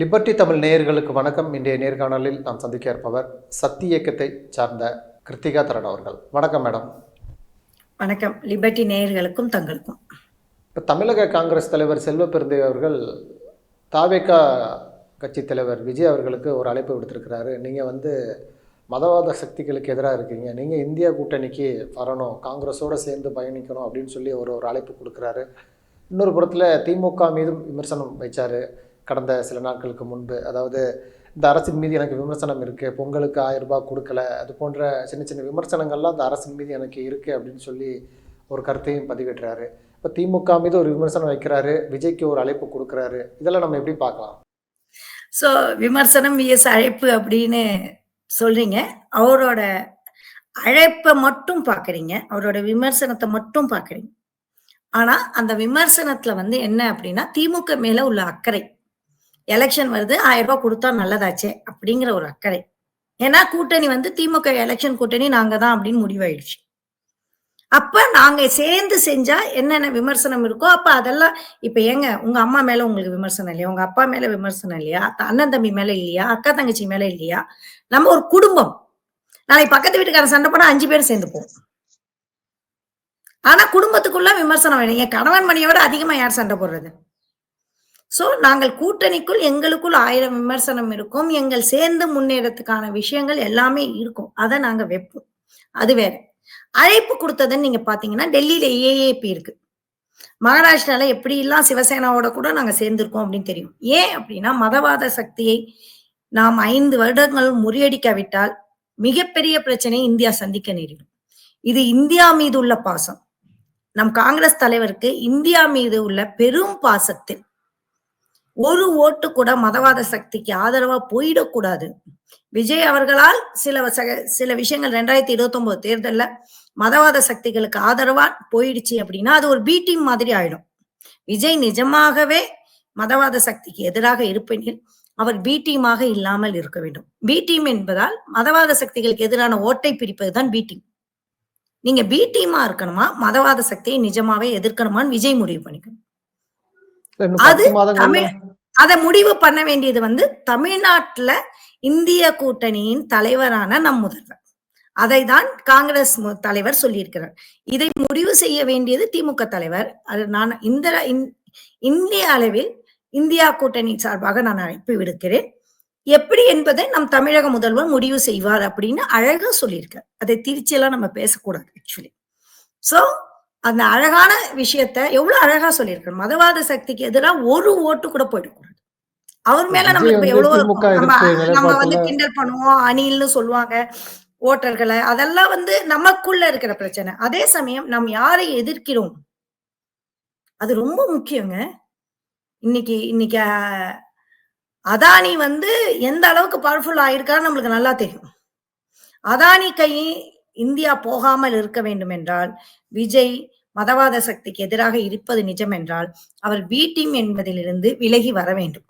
Liberty Tamil நேயர்களுக்கு வணக்கம். இன்றைய நேர்காணலில் நாம் சந்திக்க இருப்பவர் சக்தி இயக்கத்தை சார்ந்த கிருத்திகா தரன் அவர்கள். வணக்கம் மேடம். வணக்கம். லிபர்டி நேயர்களுக்கும் தங்களுக்கும். இப்போ தமிழக காங்கிரஸ் தலைவர் செல்வ பெருந்தை அவர்கள் தாவேகா கட்சி தலைவர் விஜய் அவர்களுக்கு ஒரு அழைப்பு விடுத்திருக்கிறாரு. நீங்கள் வந்து மதவாத சக்திகளுக்கு எதிராக இருக்கீங்க. நீங்கள் இந்தியா கூட்டணிக்கு வரணும் காங்கிரஸோடு சேர்ந்து பயணிக்கணும் அப்படின்னு சொல்லி ஒரு ஒரு அழைப்பு கொடுக்குறாரு. இன்னொரு புறத்தில் திமுக மீதும் விமர்சனம் வைச்சார். கடந்த சில நாட்களுக்கு முன்பு. அதாவது இந்த அரசின் மீது எனக்கு விமர்சனம் இருக்குது பொங்கலுக்கு ஆயிரம் ரூபாய் கொடுக்கல அது போன்ற சின்ன சின்ன விமர்சனங்கள்லாம் அந்த அரசின் மீது எனக்கு இருக்குது அப்படின்னு சொல்லி ஒரு கருத்தையும் பதிவிடுறாரு. இப்போ திமுக மீது ஒரு விமர்சனம் வைக்கிறாரு விஜய்க்கு ஒரு அழைப்பு கொடுக்குறாரு. இதெல்லாம் நம்ம எப்படி பார்க்கலாம்? ஸோ விமர்சனம் விஎஸ் அழைப்பு அப்படின்னு சொல்றீங்க. அவரோட அழைப்பை மட்டும் பார்க்குறீங்க. அவரோட விமர்சனத்தை மட்டும் பார்க்குறீங்க. ஆனால் அந்த விமர்சனத்தில் வந்து என்ன அப்படின்னா திமுக மேலே உள்ள அக்கறை. எலெக்ஷன் வருது ஆயிரம் ரூபாய் கொடுத்தா நல்லதாச்சே அப்படிங்கிற ஒரு அக்கறை. ஏன்னா கூட்டணி வந்து திமுக எலெக்ஷன் கூட்டணி நாங்க தான் அப்படின்னு முடிவாயிடுச்சு. அப்ப நாங்க சேர்ந்து செஞ்சா என்னென்ன விமர்சனம் இருக்கோ அப்ப அதெல்லாம் இப்ப ஏங்க உங்க அம்மா மேல உங்களுக்கு விமர்சனம் இல்லையா? உங்க அப்பா மேல விமர்சனம் இல்லையா? அண்ணன் தம்பி மேல இல்லையா? அக்கா தங்கச்சி மேல இல்லையா? நம்ம ஒரு குடும்பம். நாளைக்கு பக்கத்து வீட்டுக்காரன் சண்டை போனா அஞ்சு பேர் சேர்ந்துப்போம் ஆனா குடும்பத்துக்குள்ள விமர்சனம் வேணும். என் கணவன் மணியை விட அதிகமா யார் சண்டை போடுறது? ஸோ நாங்கள் கூட்டணிக்குள் எங்களுக்குள் ஆயிரம் விமர்சனம் இருக்கும். எங்கள் சேர்ந்து முன்னேறத்துக்கான விஷயங்கள் எல்லாமே இருக்கும். அதை நாங்கள் வைப்போம். அது வேற. அழைப்பு கொடுத்ததுன்னு நீங்க பாத்தீங்கன்னா டெல்லியில ஏஏபி இருக்கு. மகாராஷ்டிரால எப்படி எல்லாம் சிவசேனாவோட கூட நாங்க சேர்ந்திருக்கோம் அப்படின்னு தெரியும். ஏன் அப்படின்னா மதவாத சக்தியை நாம் ஐந்து வருடங்கள் முறியடிக்காவிட்டால் மிகப்பெரிய பிரச்சனையை இந்தியா சந்திக்க நேரிடும். இது இந்தியா மீது உள்ள பாசம். நம் காங்கிரஸ் தலைவருக்கு இந்தியா மீது உள்ள பெரும் பாசத்தில் ஒரு ஓட்டு கூட மதவாத சக்திக்கு ஆதரவா போயிடக்கூடாது. விஜய் அவர்களால் சில சில விஷயங்கள் ரெண்டாயிரத்தி இருபத்தி ஒன்பது தேர்தல்ல மதவாத சக்திகளுக்கு ஆதரவா போயிடுச்சு அப்படின்னா அது ஒரு பி டீம் மாதிரி ஆயிடும். விஜய் நிஜமாகவே மதவாத சக்திக்கு எதிராக இருப்பெனில் அவர் பி டீமாக இல்லாமல் இருக்க வேண்டும். பி டீம் என்பதால் மதவாத சக்திகளுக்கு எதிரான ஓட்டை பிரிப்பதுதான் பி டீம் நீங்க பி டீமா இருக்கணுமா மதவாத சக்தியை நிஜமாவே எதிர்க்கணுமான்னு விஜய் முடிவு பண்ணிக்கணும். அது தமிழ் அதை முடிவு பண்ண வேண்டியது வந்து தமிழ்நாட்டுல இந்திய கூட்டணியின் தலைவரான நம் முதல்வர். அதை தான் காங்கிரஸ் மு- தலைவர் சொல்லியிருக்கிறார். இதை முடிவு செய்ய வேண்டியது திமுக தலைவர். அது நான் இந்த இந்- இந்திய அளவில் இந்தியா கூட்டணி சார்பாக நான் அழைப்பு விடுக்கிறேன். எப்படி என்பதை நம் தமிழக முதல்வர் முடிவு செய்வார் அப்படின்னு அழகா சொல்லியிருக்கார். அதை திருச்சியெல்லாம் நம்ம பேசக்கூடாது ஆக்சுவலி சோ அந்த அழகான விஷயத்த எவ்வளவு அழகா சொல்லியிருக்காரு மதவாத சக்திக்கு எதிராக ஒரு ஓட்டு கூட போயிடக்கூடாது. அவர் மேல நம்ம வந்து எவ்வளவு நம்ம நம்ம வந்து கிண்டல் பண்ணுவோம் அணில்னு சொல்லுவாங்க ஓட்டர்களை அதெல்லாம் வந்து நமக்குள்ள இருக்கிற பிரச்சனை. அதே சமயம் நாம் யாரை எதிர்க்கிறோம்? அது ரொம்ப முக்கியங்க. இன்னைக்கு இன்னைக்கு அதானி வந்து எந்த அளவுக்கு பவர்ஃபுல் ஆயிருக்கான்னு நம்மளுக்கு நல்லா தெரியும். அதானி கை இந்தியா போகாமல் இருக்க வேண்டும் என்றால் விஜய் மதவாத சக்திக்கு எதிராக இருப்பது நிஜம் என்றால் அவர் பி டீம் என்பதிலிருந்து விலகி வர வேண்டும்.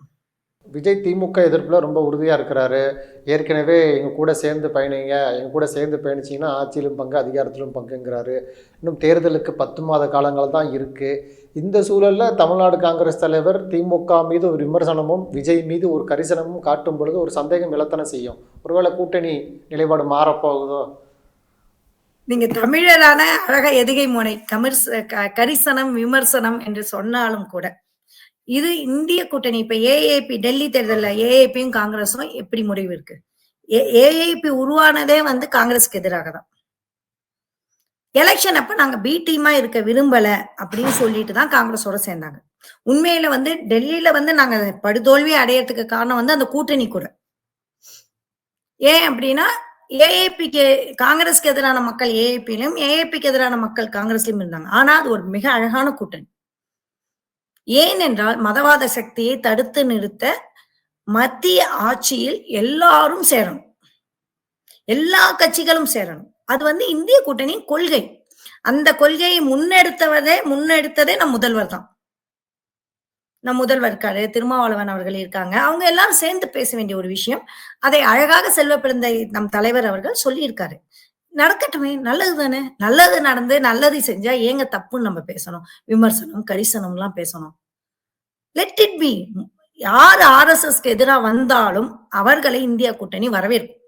விஜய் திமுக எதிர்ப்பில் ரொம்ப உறுதியாக இருக்கிறாரு. ஏற்கனவே எங்கள் கூட சேர்ந்து பயணிங்க எங்கள் கூட சேர்ந்து பயணிச்சிங்கன்னா ஆட்சியிலும் பங்கு அதிகாரத்திலும் பங்குங்கிறாரு. இன்னும் தேர்தலுக்கு பத்து மாத காலங்கள் தான் இருக்குது இந்த சூழலில் தமிழ்நாடு காங்கிரஸ் தலைவர் திமுக மீது ஒரு விமர்சனமும் விஜய் மீது ஒரு கரிசனமும் காட்டும் பொழுது ஒரு சந்தேகம் இலத்தனை செய்யும். ஒருவேளை கூட்டணி நிலைப்பாடு மாறப்போகுதோ? நீங்க தமிழரான அழக எதுகை முனை தமிழ் க- கரிசனம் விமர்சனம் என்று சொன்னாலும் கூட இது இந்திய கூட்டணி இப்ப ஏஏபி டெல்லி தேர்தலில் ஏஏபியும் காங்கிரஸும் எப்படி முடிவு இருக்கு? ஏஏபி உருவானதே வந்து காங்கிரஸ்க்கு எதிராக தான். எலெக்ஷன் அப்ப நாங்க பி டீமா இருக்க விரும்பல அப்படின்னு சொல்லிட்டு தான் காங்கிரஸோட சேர்ந்தாங்க. உண்மையில வந்து டெல்லியில வந்து நாங்க படுதோல்வி அடையறதுக்கு காரணம் வந்து அந்த கூட்டணி கூட. ஏன் அப்படின்னா ஏஏபிக்கு காங்கிரஸ்க்கு எதிரான மக்கள் ஏஏபியிலும் ஏஏபிக்கு எதிரான மக்கள் காங்கிரஸ்லயும் இருந்தாங்க. ஆனா அது ஒரு மிக அழகான கூட்டணி. ஏனென்றால் மதவாத சக்தியை தடுத்து நிறுத்த மத்திய ஆட்சியில் எல்லாரும் சேரணும். எல்லா கட்சிகளும் சேரணும். அது வந்து இந்திய கூட்டணியின் கொள்கை. அந்த கொள்கையை முன்னெடுத்தவதே முன்னெடுத்ததே நம் முதல்வர் தான். நம் முதல்வர் இருக்காரு திருமாவளவன் அவர்கள் இருக்காங்க. அவங்க எல்லாரும் சேர்ந்து பேச வேண்டிய ஒரு விஷயம். அதை அழகாக செல்வ பிறந்த நம் தலைவர் அவர்கள் சொல்லியிருக்காரு. நடக்கட்டுமே நல்லது தானே நல்லது நடந்து நல்லது செஞ்சா ஏங்க தப்புன்னு நம்ம பேசணும்? விமர்சனம் கரிசனம்லாம் பேசணும். லெட் இட் பி யார் ஆர்எஸ்எஸ்க்கு எதிராக வந்தாலும் அவர்களை இந்தியா கூட்டணி வரவேற்கும்.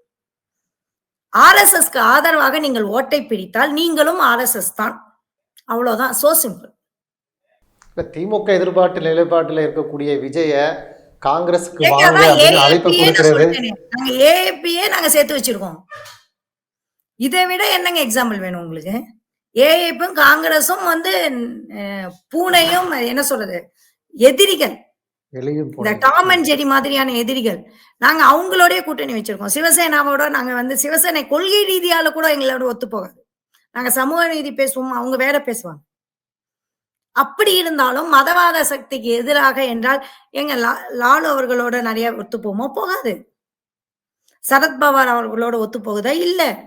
ஆர்எஸ்எஸ்க்கு ஆதரவாக நீங்கள் ஓட்டை பிடித்தால் நீங்களும் ஆர்எஸ்எஸ் தான். அவ்வளவுதான். சோ சிம்பிள் இப்ப திமுக எதிர்பாட்டு நிலைப்பாட்டில் இருக்கக்கூடிய விஜய காங்கிரஸுக்கு வாங்க அழைப்பு கொடுக்கிறது. நாங்க ஏஏபியே நாங்க சேர்த்து வச்சிருக்கோம். இதை விட என்னங்க எக்ஸாம்பிள் வேணும் உங்களுக்கு? ஏஏப்பும் காங்கிரஸும் வந்து பூனையும் என்ன சொல்றது எதிரிகள். இந்த. டாம் அண்ட் ஜெரி மாதிரியான எதிரிகள். நாங்க அவங்களோடய கூட்டணி வச்சிருக்கோம். சிவசேனாவோட நாங்க வந்து சிவசேனை கொள்கை ரீதியால கூட எங்களோட ஒத்து போகாது. நாங்க சமூக நீதி பேசுவோம் அவங்க வேற பேசுவாங்க. அப்படி இருந்தாலும் மதவாத சக்திக்கு எதிராக என்றால் எங்க லா- லாலு அவர்களோட நிறைய ஒத்து போமோ போகாது. சரத்பவார் அவர்களோட ஒத்து போகுதா இல்ல.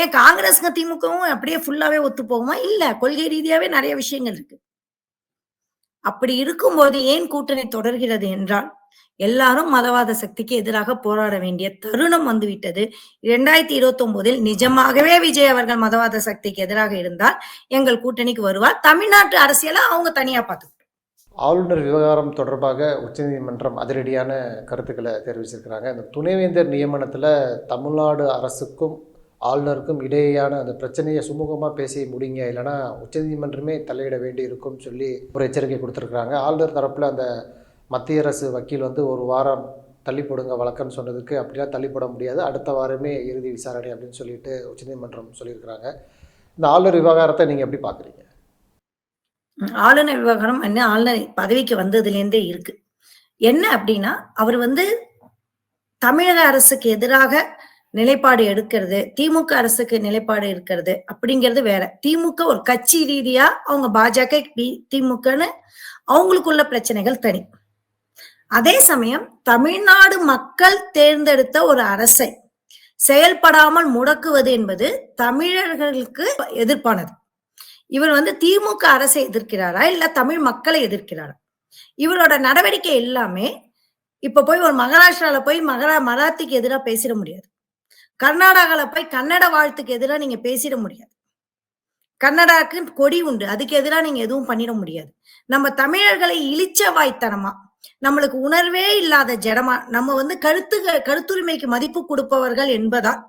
ஏன் காங்கிரஸுங்க திமுகவும் அப்படியே ஃபுல்லாவே ஒத்து போகுமா இல்ல கொள்கை ரீதியாவே நிறைய விஷயங்கள் இருக்கு. அப்படி இருக்கும்போது ஏன் கூட்டணி தொடர்கிறது என்றால் எல்லாரும் மதவாத சக்திக்கு எதிராக போராட வேண்டிய தருணம் வந்துவிட்டது. இரண்டாயிரத்தி இருபத்தி ஒன்பதில் நிஜமாகவே விஜய் அவர்கள் மதவாத சக்திக்கு எதிராக இருந்தால் எங்கள் கூட்டணிக்கு வருவார். தமிழ்நாட்டு அரசியலை அவங்க தனியா பார்த்துக்கிட்டோம் ஆளுநர் விவகாரம் தொடர்பாக உச்சநீதிமன்றம் அதிரடியான கருத்துக்களை தெரிவிச்சிருக்கிறாங்க. இந்த துணைவேந்தர் நியமனத்தில் தமிழ்நாடு அரசுக்கும் ஆளுநருக்கும் இடையேயான அந்த பிரச்சனையை சுமூகமாக பேசி முடிங்க. இல்லைனா உச்சநீதிமன்றமே தலையிட வேண்டி இருக்கும்னு சொல்லி ஒரு எச்சரிக்கை கொடுத்துருக்குறாங்க. ஆளுநர் தரப்பில் அந்த மத்திய அரசு வக்கீல் வந்து ஒரு வாரம் தள்ளி போடுங்க வழக்கம்னு சொன்னதுக்கு அப்படிலாம் தள்ளி போட முடியாது. அடுத்த வாரமே இறுதி விசாரணை அப்படின்னு சொல்லிட்டு உச்சநீதிமன்றம் சொல்லியிருக்கிறாங்க. இந்த ஆளுநர் விவகாரத்தை நீங்கள் எப்படி பார்க்குறீங்க ஆளுநர் விவகாரம் என்ன? ஆளுநர் பதவிக்கு வந்ததுலேருந்தே இருக்கு. என்ன அப்படின்னா அவர் வந்து தமிழக அரசுக்கு எதிராக நிலைப்பாடு எடுக்கிறது திமுக அரசுக்கு நிலைப்பாடு இருக்கிறது அப்படிங்கிறது வேற. திமுக ஒரு கட்சி ரீதியா அவங்க பாஜக பி- திமுகன்னு அவங்களுக்குள்ள பிரச்சனைகள் தனி. அதே சமயம் தமிழ்நாடு மக்கள் தேர்ந்தெடுத்த ஒரு அரசை செயல்படாமல் முடக்குவது என்பது தமிழர்களுக்கு எதிர்ப்பானது. இவர் வந்து திமுக அரசை எதிர்க்கிறாரா இல்ல தமிழ் மக்களை எதிர்க்கிறாரா? இவரோட நடவடிக்கை எல்லாமே இப்ப போய் ஒரு மகாராஷ்டிரால போய் மகரா மராத்திக்கு எதிரா பேசிட முடியாது. கர்நாடகாவில் போய் கன்னட வாழ்த்துக்கு எதிராக நீங்க பேசிட முடியாது. கன்னடாக்கு கொடி உண்டு. அதுக்கு எதிராக நீங்க எதுவும் பண்ணிட முடியாது. நம்ம தமிழர்களை இழிச்ச வாய்த்தனமா நம்மளுக்கு உணர்வே இல்லாத ஜடமா நம்ம வந்து கருத்து கருத்துரிமைக்கு மதிப்பு கொடுப்பவர்கள் என்பதால்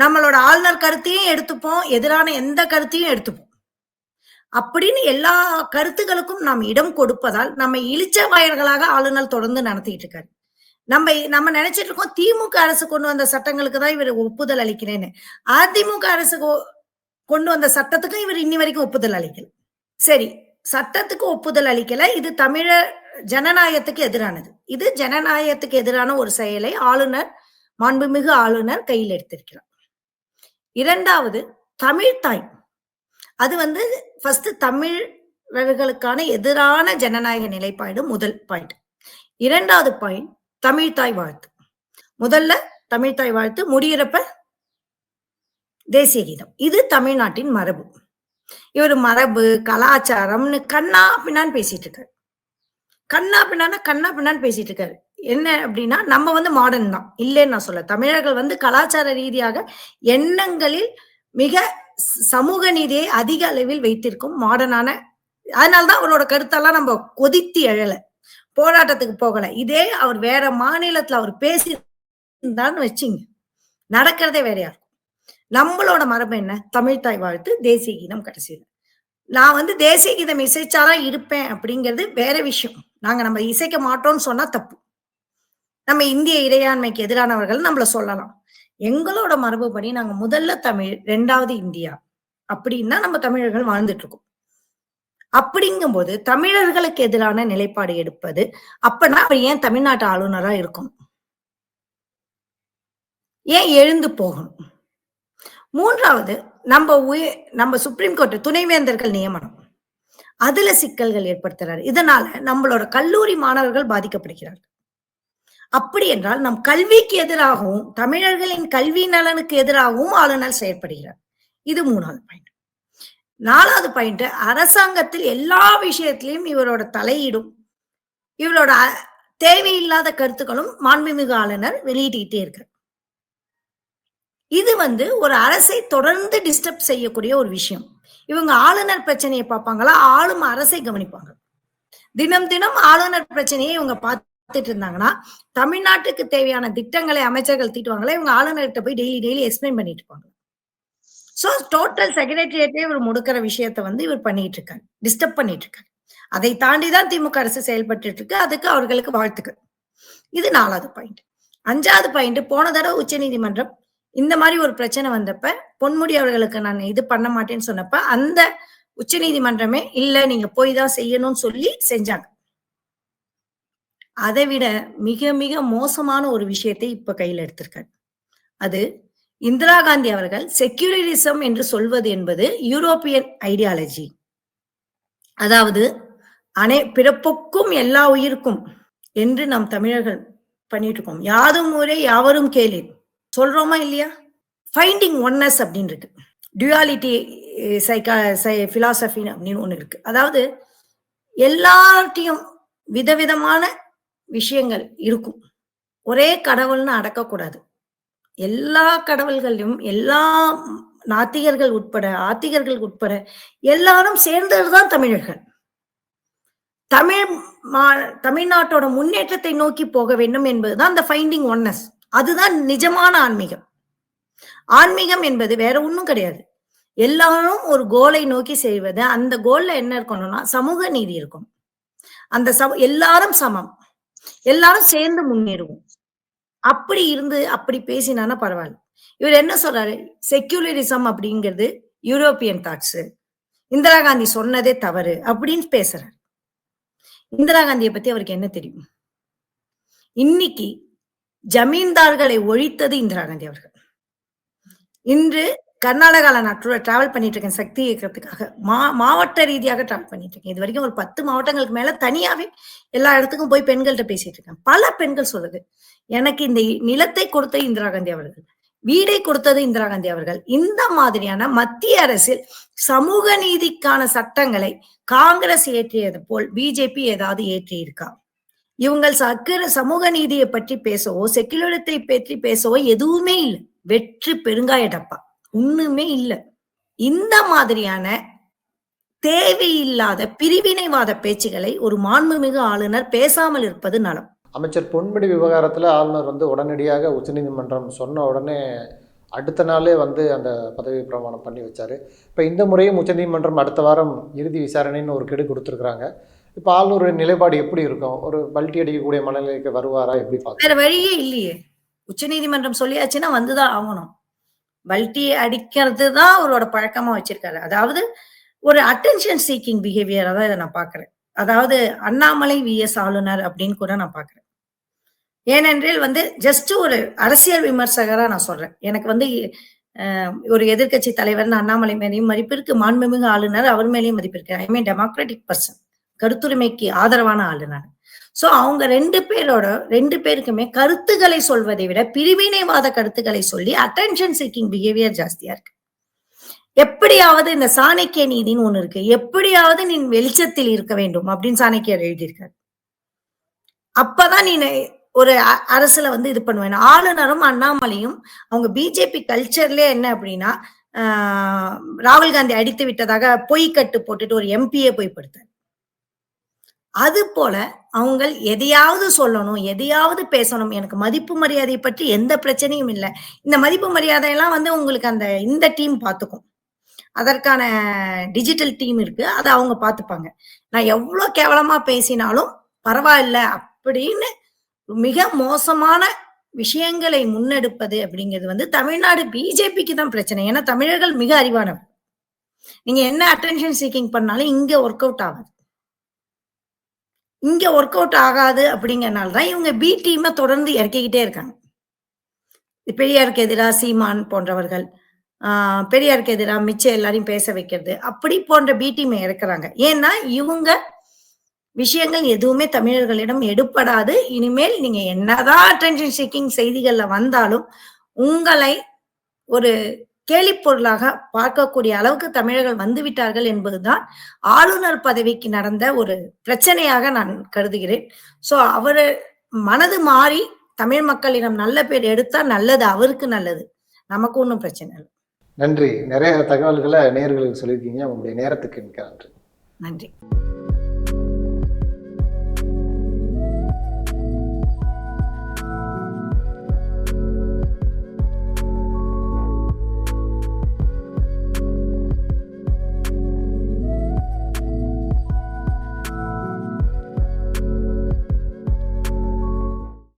நம்மளோட ஆளுநர் கருத்தையும் எடுத்துப்போம் எதிரான எந்த கருத்தையும் எடுத்துப்போம். அப்படின்னு எல்லா கருத்துகளுக்கும் நாம் இடம் கொடுப்பதால் நம்ம இழிச்ச வாயர்களாக ஆளுநர் தொடர்ந்து நடத்திட்டு இருக்காரு. நம்ம நம்ம நினைச்சிட்டு இருக்கோம் திமுக அரசு கொண்டு வந்த சட்டங்களுக்கு தான் இவர் ஒப்புதல் அளிக்கிறேன்னு. அதிமுக அரசு கொ- கொண்டு வந்த சட்டத்துக்கும் இவர் இன்னி வரைக்கும் ஒப்புதல் அளிக்கல. சரி சட்டத்துக்கு ஒப்புதல் அளிக்கல. இது தமிழ ஜனநாயகத்துக்கு எதிரானது. இது ஜனநாயகத்துக்கு எதிரான ஒரு செயலை ஆளுநர் மாண்புமிகு ஆளுநர் கையில் எடுத்திருக்கிறார். இரண்டாவது தமிழ் தாய். அது வந்து ஃபர்ஸ்ட் தமிழர்களுக்கான எதிரான ஜனநாயக நிலைப்பாடு முதல் பாயிண்ட் இரண்டாவது பாயிண்ட் தமிழ்தாய் வாழ்த்து. முதல்ல தமிழ்தாய் வாழ்த்து முடியிறப்ப தேசிய கீதம். இது தமிழ்நாட்டின் மரபு. இவர் மரபு கலாச்சாரம்னு கண்ணா பின்னான்னு பேசிட்டு இருக்காரு கண்ணா பின்னான்னா கண்ணா பின்னான்னு பேசிட்டு இருக்காரு என்ன அப்படின்னா நம்ம வந்து மாடர்ன் தான். இல்லைன்னு நான் சொல்ல தமிழர்கள் வந்து கலாச்சார ரீதியாக எண்ணங்களில் மிக சமூக நீதியை அதிக அளவில் வைத்திருக்கும் மாடர்னான அதனாலதான் அவரோட கருத்தெல்லாம் நம்ம கொதித்து எழல. போராட்டத்துக்கு போகல. இதே அவர் வேற மாநிலத்துல அவர் பேசி இருந்தான்னு வச்சிங்க. நடக்கிறதே வேற இருக்கும். நம்மளோட மரபு என்ன? தமிழ் தாய் வாழ்த்து தேசிய கீதம் கடைசியில். நான் வந்து தேசிய கீதம் இசைச்சாதான் இருப்பேன் அப்படிங்கிறது வேற விஷயம். நாங்க நம்ம இசைக்க மாட்டோம்னு சொன்னா தப்பு. நம்ம இந்திய இறையாண்மைக்கு எதிரானவர்கள் நம்மள சொல்லலாம். எங்களோட மரபுபடி நாங்க முதல்ல தமிழ் ரெண்டாவது இந்தியா அப்படின்னா நம்ம தமிழர்கள் வாழ்ந்துட்டு இருக்கோம். அப்படிங்கும்போது தமிழர்களுக்கு எதிரான நிலைப்பாடு எடுப்பது அப்பனா அவர் ஏன் தமிழ்நாட்டு ஆளுநரா இருக்கும் ஏன் எழுந்து போகணும்? மூன்றாவது நம்ம உய- நம்ம சுப்ரீம் கோர்ட் துணைவேந்தர்கள் நியமனம். அதுல சிக்கல்கள் ஏற்படுத்துறாரு. இதனால நம்மளோட கல்லூரி மாணவர்கள் பாதிக்கப்படுகிறார்கள். அப்படி என்றால் நம் கல்விக்கு எதிராகவும் தமிழர்களின் கல்வி நலனுக்கு எதிராகவும் ஆளுநர் செயற்படுகிறார். இது மூணாவது பாயிண்ட் நாலாவது பாயிண்ட் அரசாங்கத்தில் எல்லா விஷயத்திலையும் இவரோட தலையீடும் இவரோட தேவையில்லாத கருத்துக்களும் மாண்புமிகு ஆளுநர் வெளியிட்டுக்கிட்டே இருக்கிறார். இது வந்து ஒரு அரசை தொடர்ந்து டிஸ்டர்ப் செய்யக்கூடிய ஒரு விஷயம். இவங்க ஆளுநர் பிரச்சனையை பார்ப்பாங்களா? ஆளும் அரசை கவனிப்பாங்க. தினம் தினம் ஆளுநர் பிரச்சனையை இவங்க பார்த்துட்டு இருந்தாங்கன்னா தமிழ்நாட்டுக்கு தேவையான திட்டங்களை அமைச்சர்கள் தீட்டுவாங்களா? இவங்க ஆளுநர்கிட்ட போய் டெய்லி டெய்லி எக்ஸ்பிளைன் பண்ணிட்டு இருப்பாங்க சோ டோட்டல் செக்ரட்டரியேட்டே இவர் முடுக்கிற விஷயத்த வந்து இவர் பண்ணிட்டு இருக்காரு டிஸ்டர்ப் பண்ணிட்டு இருக்காரு அதை தாண்டி தான் திமுக அரசு செயல்பட்டு இருக்கு அதுக்கு அவர்களுக்கு வாழ்த்துக்கள். இது நாலாவது பாயிண்ட் அஞ்சாவது பாயிண்ட் போன தடவை உச்சநீதிமன்றம் இந்த மாதிரி ஒரு பிரச்சனை வந்தப்ப பொன்முடி அவர்களுக்கு நான் இது பண்ண மாட்டேன்னு சொன்னப்ப அந்த உச்சநீதிமன்றமே இல்ல நீங்க போய் தான் செய்யணும்னு சொல்லி செஞ்சாங்க. அதை விட மிக மிக மோசமான ஒரு விஷயத்தை இப்ப கையில எடுத்திருக்காரு. அது இந்திரா காந்தி அவர்கள் செக்யூலரிசம் என்று சொல்வது என்பது யூரோப்பியன் ஐடியாலஜி அதாவது அனை பிறப்புக்கும் எல்லா உயிருக்கும் என்று நாம் தமிழர்கள் பண்ணிட்டு இருக்கோம். யாதும் ஊரே யாவரும் கேளு. சொல்றோமா இல்லையா? ஃபைண்டிங் ஒன்னஸ் அப்படின்னு இருக்கு. டியூயாலிட்டி சைக்கா சை பிலாசபி அப்படின்னு ஒண்ணு இருக்கு. அதாவது எல்லார்ட்டையும் விதவிதமான விஷயங்கள் இருக்கும். ஒரே கடவுள்னு அடக்கக்கூடாது. எல்லா கடவுள்களையும் எல்லா நாத்திகர்கள் உட்பட ஆத்திகர்கள் உட்பட எல்லாரும் சேர்ந்ததுதான் தமிழர்கள். தமிழ் மா தமிழ்நாட்டோட முன்னேற்றத்தை நோக்கி போக வேண்டும் என்பதுதான் அந்த ஃபைண்டிங் ஒன்னஸ் அதுதான் நிஜமான ஆன்மீகம். ஆன்மீகம் என்பது வேற ஒன்றும் கிடையாது. எல்லாரும் ஒரு கோலை நோக்கி செய்வது அந்த கோல்ல என்ன இருக்கணும்னா சமூக நீதி இருக்கும். அந்த சம எல்லாரும் சமம். எல்லாரும் சேர்ந்து முன்னேறுவோம். அப்படி இருந்து அப்படி பேசினானா பரவாயில்ல. இவர் என்ன சொல்றாரு? செக்யூலரிசம் அப்படிங்கிறது யூரோப்பியன் தாட்ஸ் இந்திரா காந்தி சொன்னதே தவறு அப்படின்னு பேசுறாரு. இந்திரா காந்தியை பத்தி அவருக்கு என்ன தெரியும்? இன்னைக்கு ஜமீன்தார்களை ஒழித்தது இந்திரா காந்தி அவர்கள். இன்று கர்நாடகால நான் ட்ராவல் பண்ணிட்டு இருக்கேன் சக்தி இயக்கிறதுக்காக. மா மாவட்ட ரீதியாக ட்ராவல் பண்ணிட்டு இருக்கேன் இது வரைக்கும் ஒரு பத்து மாவட்டங்களுக்கு மேல தனியாவே எல்லா இடத்துக்கும் போய் பெண்கள்கிட்ட பேசிட்டு இருக்கேன் பல பெண்கள் சொல்லுது எனக்கு இந்த நிலத்தை கொடுத்த இந்திரா காந்தி அவர்கள் வீடை கொடுத்தது இந்திரா காந்தி அவர்கள் இந்த மாதிரியான மத்திய அரசில் சமூக நீதிக்கான சட்டங்களை காங்கிரஸ் ஏற்றியது போல் பிஜேபி ஏதாவது ஏற்றி இருக்கா இவங்கள் சக்கர சமூக நீதியை பற்றி பேசவோ செக்குலரத்தை பற்றி பேசவோ எதுவுமே இல்லை. வெற்றி பெருங்காய டப்பா ஒண்ணுமே இல்லை. இந்த மாதிரியான தேவையில்லாத பிரிவினைவாத பேச்சுகளை ஒரு மாண்புமிகு ஆளுநர் பேசாமல் இருப்பது நலம். அமைச்சர் பொன்முடி விவகாரத்தில் ஆளுநர் வந்து உடனடியாக உச்சநீதிமன்றம் சொன்ன உடனே அடுத்த நாளே வந்து அந்த பதவி பிரமாணம் பண்ணி வச்சார். இப்போ இந்த முறையும் உச்சநீதிமன்றம் அடுத்த வாரம் இறுதி விசாரணைன்னு ஒரு கெடு கொடுத்துருக்குறாங்க. இப்போ ஆளுநருடைய நிலைப்பாடு எப்படி இருக்கும்? ஒரு பல்ட்டி அடிக்கக்கூடிய மனநிலைக்கு வருவாரா? எப்படி பார்க்க வேற வழியே இல்லையே. உச்சநீதிமன்றம் சொல்லியாச்சுன்னா வந்துதான் ஆகணும். பல்ட்டி அடிக்கிறது தான் அவரோட பழக்கமா வச்சிருக்காரு. அதாவது ஒரு அட்டென்ஷன் சீக்கிங் பிஹேவியரை தான் இதை நான் பாக்குறேன் அதாவது அண்ணாமலை விஎஸ் ஆளுநர் அப்படின்னு கூட நான் பாக்குறேன் ஏனென்றால் வந்து ஜஸ்ட் ஒரு அரசியல் விமர்சகரா நான் சொல்றேன். எனக்கு வந்து ஒரு எதிர்க்கட்சி தலைவர்னு அண்ணாமலை மேலேயும் மதிப்பு இருக்கு. மாண்புமிகு ஆளுநர் அவர் மேலேயும் மதிப்பு இருக்கு. ஐ மீன் டெமோக்ராட்டிக் பர்சன் கருத்துரிமைக்கு ஆதரவான ஆளுநர். சோ அவங்க ரெண்டு பேரோட ரெண்டு பேருக்குமே கருத்துக்களை சொல்வதை விட பிரிவினைவாத கருத்துக்களை சொல்லி அட்டென்ஷன் சீக்கிங் பிஹேவியர் ஜாஸ்தியா இருக்கு. எப்படியாவது இந்த சாணக்கிய நீதின்னு ஒண்ணு இருக்கு. எப்படியாவது நீ வெளிச்சத்தில் இருக்க வேண்டும் அப்படின்னு சாணக்கியர் எழுதியிருக்காரு. அப்பதான் நீ ஒரு அரசுல வந்து இது பண்ணுவேன். ஆளுநரும் அண்ணாமலையும் அவங்க பிஜேபி கல்ச்சர்லயே என்ன அப்படின்னா ராகுல் காந்தி அடித்து விட்டதாக பொய் கட்டு போட்டுட்டு ஒரு எம்பியை போய் படுத்தார். அது போல அவங்க எதையாவது சொல்லணும் எதையாவது பேசணும். எனக்கு மதிப்பு மரியாதை பற்றி எந்த பிரச்சனையும் இல்லை. இந்த மதிப்பு மரியாதையெல்லாம் வந்து உங்களுக்கு அந்த இந்த டீம் பார்த்துக்கும். அதற்கான டிஜிட்டல் டீம் இருக்கு. அதை அவங்க பார்த்துப்பாங்க. நான் எவ்வளோ கேவலமா பேசினாலும் பரவாயில்ல அப்படின்னு மிக மோசமான விஷயங்களை முன்னெடுப்பது அப்படிங்கிறது வந்து தமிழ்நாடு பிஜேபிக்கு தான் பிரச்சனை. ஏன்னா தமிழர்கள் மிக அறிவானவர் நீங்க என்ன அட்டென்ஷன் சீக்கிங் பண்ணாலும் இங்க ஒர்க் அவுட் ஆகாது. இங்க ஒர்க் அவுட் ஆகாது அப்படிங்கறனால தான் இவங்க பி டீமை தொடர்ந்து இறக்கிக்கிட்டே இருக்காங்க. பெரியாருக்கு எதிராக சீமான் போன்றவர்கள் பெரியாருக்கு எதிராக மிச்சம் எல்லாரையும் பேச வைக்கிறது அப்படி போன்ற பி டீமை இறக்குறாங்க. ஏன்னா இவங்க விஷயங்கள் எதுவுமே தமிழர்களிடம் எடுப்படாது. இனிமேல் நீங்க என்னதான் அட்டென்ஷன் சீக்கிங் செய்திகள்ல வந்தாலும் உங்களை ஒரு கேலிப் பொருளாக பார்க்கக்கூடிய அளவுக்கு தமிழர்கள் வந்துவிட்டார்கள் என்பதுதான் ஆளுநர் பதவிக்கு நடந்த ஒரு பிரச்சனையாக நான் கருதுகிறேன். சோ அவரு மனது மாறி தமிழ் மக்களிடம் நல்ல பேர் எடுத்தா நல்லது அவருக்கு நல்லது. நமக்கு ஒன்றும் பிரச்சனை இல்லை. நன்றி. நிறைய தகவல்களை நேயர்களுக்கு சொல்லியிருக்கீங்க. உங்களுடைய நேரத்துக்கு மிக்க நன்றி. நன்றி.